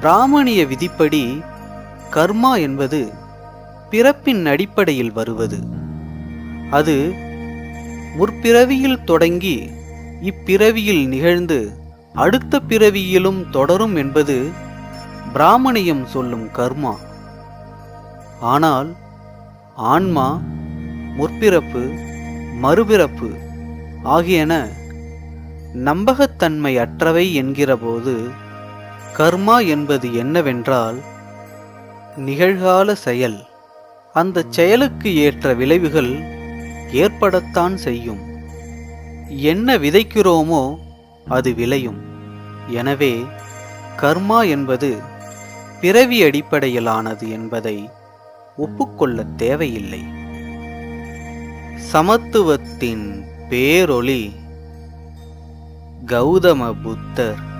பிராமணிய விதிப்படி கர்மா என்பது பிறப்பின் அடிப்படையில் வருவது. அது முற்பிறவியில் தொடங்கி இப்பிறவியில் நிகழ்ந்து அடுத்த பிறவியிலும் தொடரும் என்பது பிராமணியம் சொல்லும் கர்மா. ஆனால் ஆன்மா முற்பிறப்பு மறுபிறப்பு ஆகியன நம்பகத்தன்மை அற்றவை என்கிறபோது கர்மா என்பது என்னவென்றால் நிகழ்கால செயல். அந்த செயலுக்கு ஏற்ற விளைவுகள் ஏற்படத்தான் செய்யும். என்ன விதைக்கிறோமோ அது விளையும். எனவே கர்மா என்பது பிறவி அடிப்படையிலானது என்பதை ஒப்புக்கொள்ளத் தேவையில்லை. சமத்துவத்தின் பேரொளி கௌதம புத்தர்